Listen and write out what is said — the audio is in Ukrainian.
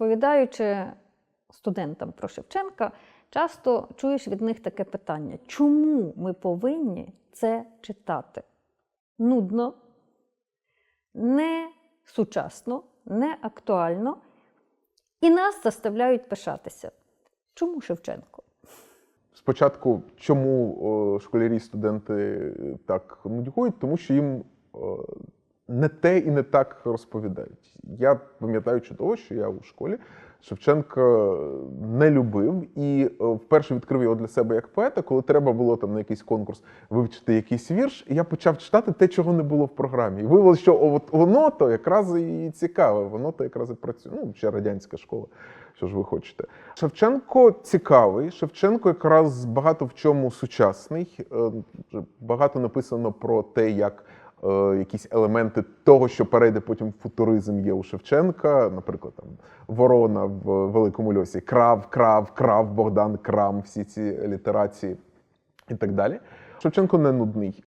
Розповідаючи студентам про Шевченка, часто чуєш від них таке питання: чому ми повинні це читати? Нудно, не сучасно, не актуально, і нас заставляють пишатися. Чому Шевченко? Спочатку, чому о, школярі студенти так нудьгують? Тому що їм о, не те і не так розповідають. Я пам'ятаю чудово, що я у школі Шевченка не любив і вперше відкрив його для себе як поета, коли треба було там на якийсь конкурс вивчити якийсь вірш. Я почав читати те, чого не було в програмі. І виявилося, що от воно то якраз і цікаве, воно то якраз і працює. Ну, ще радянська школа. Що ж ви хочете? Шевченко цікавий. Шевченко якраз багато в чому сучасний. Е, Багато написано про те, як е, якісь елементи того, що перейде потім футуризм, є у Шевченка. Наприклад, там Ворона в Великому льосі, крав, крав, крав, Богдан, крам, всі ці літерації і так далі. Шевченко не нудний.